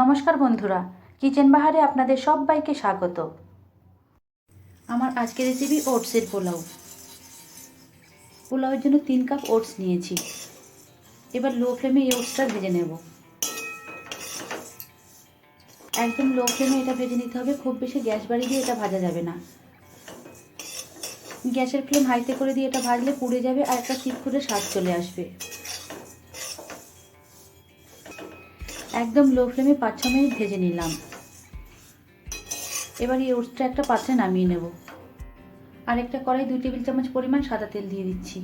নমস্কার বন্ধুরা, কিচেন বাহারে আপনাদের সবাইকে স্বাগত। আমার আজকের রেসিপি ওটসের পোলাও। পোলাওয়ের জন্য তিন কাপ ওটস নিয়েছি। এবার লো ফ্লেমে এই ওটসটা ভেজে নেব। একদম লো ফ্লেমে এটা ভেজে নিতে হবে, খুব বেশি গ্যাস বাড়িয়ে দিয়ে এটা ভাজা যাবে না। গ্যাসের ফ্লেম হাইতে করে দিয়ে এটা ভাজলে পুড়ে যাবে আর একটা চিটকুটে স্বাদ চলে আসবে। একদম লো ফ্লেমে পাঁচ ছ মিনিট ভেজে নিলাম। এবার এই ওটসটা একটা পাত্রে নামিয়ে নেব। আর একটা কড়াই দুই টেবিল চামচ পরিমাণ সাদা তেল দিয়ে দিচ্ছি।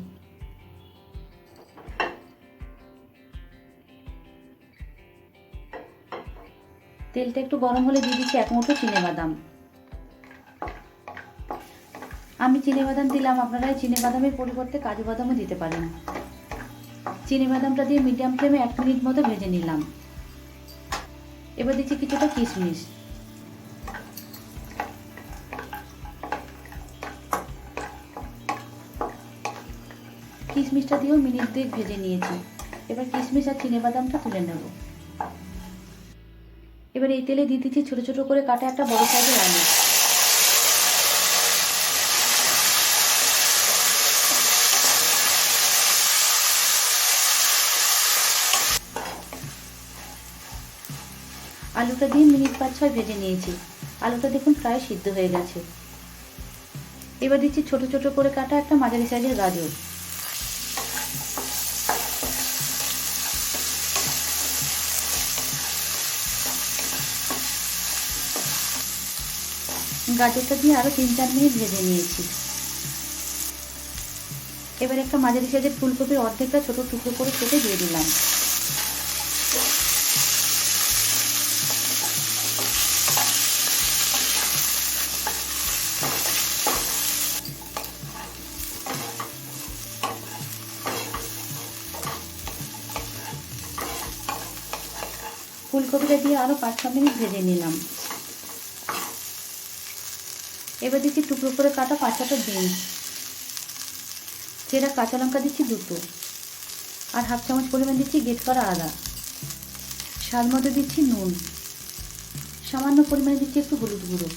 তেলটা একটু গরম হলে দিয়ে দিচ্ছি এক মুঠো বাদাম। আমি বাদাম দিলাম আপনারা বাদামের পরিবর্তে কাজু বাদামও দিতে পারেন। বাদামটা দিয়ে মিডিয়াম ফ্লেমে এক মিনিট মতো ভেজে নিলাম। এবার দিচ্ছি কিছুটা কিশমিশ। কিশমিশটা দিয়েও মিনিট দুয়েক ভেজে নিয়েছি। এবার কিশমিশ আর চিনে বাদামটা তুলে নেব। এবার এই তেলে দিয়ে দিচ্ছি ছোটো ছোটো করে কাটা একটা বড় সাইজের আলু। আলুটা দিয়ে মিনিট পাঁচ, ছয় ভেজে নিয়েছি। আলুটা দেখুন প্রায় সিদ্ধ হয়ে গেছে। এবার দিচ্ছি ছোট ছোট করে কাটা একটা মাঝারি সাইজের গাজর। গাজরটা দিয়ে আরও তিন, চার মিনিট ভেজে নিয়েছি। এবার একটা মাঝারি সাইজের ফুলকপির অর্ধেকটা ছোট টুকরো করে কেটে দিয়ে দিলাম। ফুলকপিটা দিয়ে আরও পাঁচ, ছ মিনিট ভেজে নিলাম। এবার দিচ্ছি টুকরো করে কাটা পাঁচ ছটা ডিম চেরা কাঁচা লঙ্কা দিচ্ছি দুটো। আর হাফ চামচ পরিমাণ দিচ্ছি গেট করা আদা। স্বাদ মতো দিচ্ছি নুন। সামান্য পরিমাণে দিচ্ছি একটু হলুদ গুঁড়ো।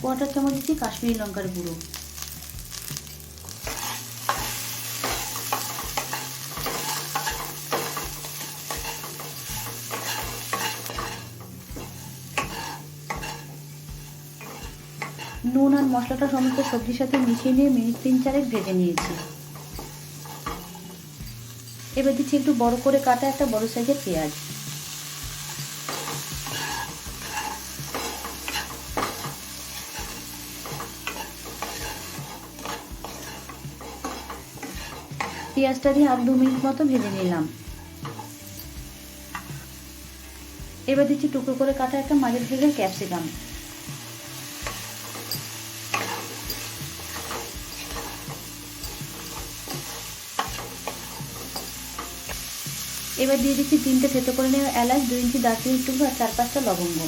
কোয়াটার চামচ দিচ্ছি কাশ্মীরি লঙ্কার গুঁড়ো। নুন আর মশলাটা সমস্ত সবজির সাথে মিশিয়ে নিয়ে মিনিট তিন চারেক ভেজে নিয়েছি। এবার দিচ্ছি একটু বড় করে কাটা একটা বড় সাইজের পেঁয়াজ। পেঁয়াজটা দিয়ে আর দু মিনিট মতো ভেজে নিলাম। এবার দিচ্ছি টুকরো করে কাটা একটা মাঝের সাইজের ক্যাপসিকাম। এবার দিয়ে দিচ্ছি তিনটে থেতো করে নেওয়া এলাচ, দুই ইঞ্চি দারচিনির টুকরো আর চার পাঁচটা লবঙ্গ।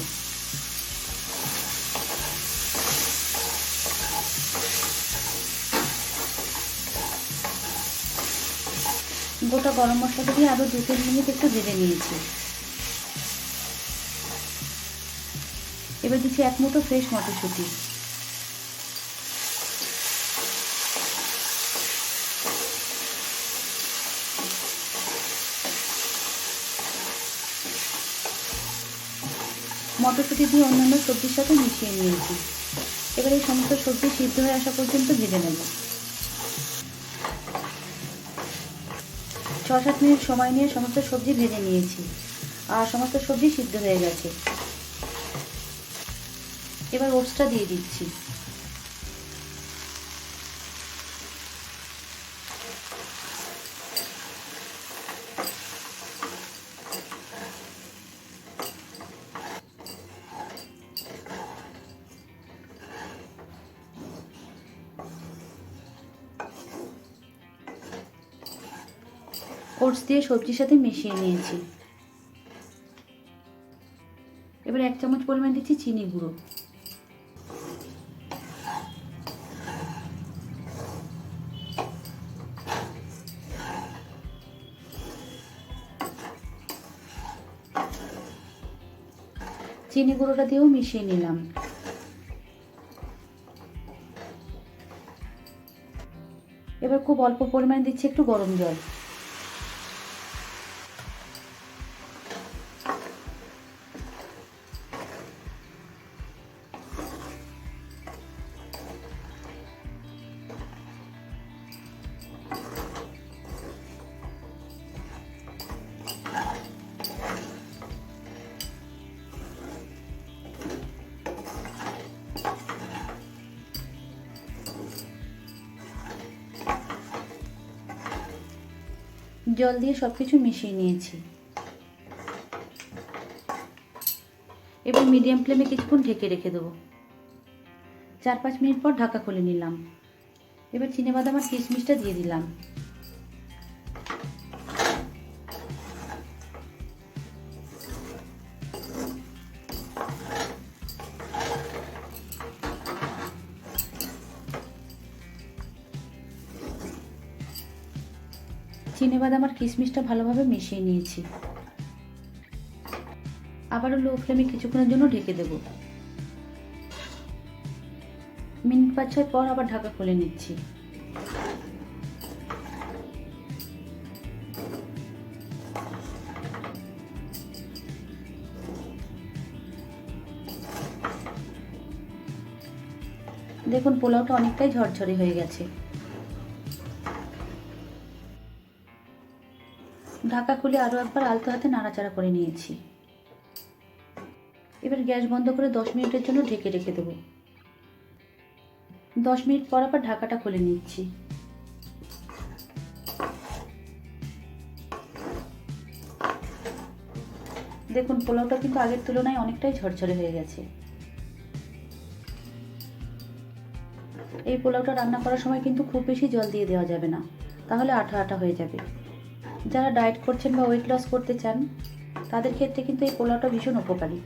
গোটা গরম মশলাটা দিয়ে আরও দু তিন মিনিট একটু ভেজে নিয়েছি। এবার দিচ্ছি এক মুঠো ফ্রেশ মটরশুঁটি। মটরশুঁটি দিয়ে অন্যান্য সবজির সাথে মিশিয়ে নিয়েছি। এবার এই সমস্ত সবজি সিদ্ধ হয়ে আসা পর্যন্ত ভেজে নেব। ছ সাত মিনিট সময় নিয়ে সমস্ত সবজি ভেজে নিয়েছি। আর সমস্ত সবজি সিদ্ধ হয়ে গেছে। এবার ওটসটা দিয়ে দিচ্ছি। ওটস দিয়ে সবজির সাথে মিশিয়ে নিয়েছি। এবার এক চামচ পরিমাণ দিচ্ছি চিনি গুঁড়ো। চিনি গুঁড়োটা দিয়েও মিশিয়ে নিলাম। এবার খুব অল্প পরিমাণে দিচ্ছি একটু গরম জল। জল দিয়ে সব কিছু মিশিয়ে নিয়েছি। এবার মিডিয়াম ফ্লেমে কিছুক্ষণ ঢেকে রেখে দেবো। চার পাঁচ মিনিট পর ঢাকা খুলে নিলাম। এবার চিনেবাদাম আর কিশমিশটা দিয়ে দিলাম। চিনেবাদাম আর কিশমিশটা ভালোভাবে মিশিয়ে নিয়েছি। আবারও লো ফ্লেমে কিছুক্ষণের জন্য ঢেকে দেব। মিনিট পাঁচ ছয় পর আবার ঢাকা খুলে নিচ্ছি। দেখুন, পোলাওটা অনেকটাই ঝরঝরে হয়ে গেছে। ঢাকা খুলে আরও একবার আলতো হাতে নাড়াচাড়া করে নিয়েছি। এবার গ্যাস বন্ধ করে দশ মিনিটের জন্য ঢেকে রেখে দেবো। দশ মিনিট পর আবার ঢাকাটা খুলে নিচ্ছি। দেখুন, পোলাওটা কিন্তু আগের তুলনায় অনেকটাই ঝরঝরে হয়ে গেছে। এই পোলাওটা রান্না করার সময় কিন্তু খুব বেশি জল দিয়ে দেওয়া যাবে না। তাহলে আঠা আঠা হয়ে যাবে। যারা ডায়েট করছেন বা ওয়েট লস করতে চান, তাদের ক্ষেত্রে কিন্তু এই পোলাওটা ভীষণ উপকারী।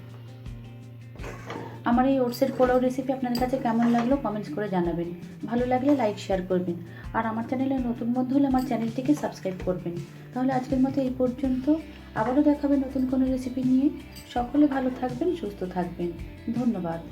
আমার এই ওটসের পোলাও রেসিপি আপনাদের কাছে কেমন লাগল কমেন্টস করে জানাবেন। ভালো লাগলে লাইক শেয়ার করবেন। আর আমার চ্যানেলে নতুন বন্ধু হলে আমার চ্যানেলটিকে সাবস্ক্রাইব করবেন। তাহলে আজকের মতো এই পর্যন্ত। আবারও দেখাবে নতুন কোনো রেসিপি নিয়ে। সকলে ভালো থাকবেন, সুস্থ থাকবেন। ধন্যবাদ।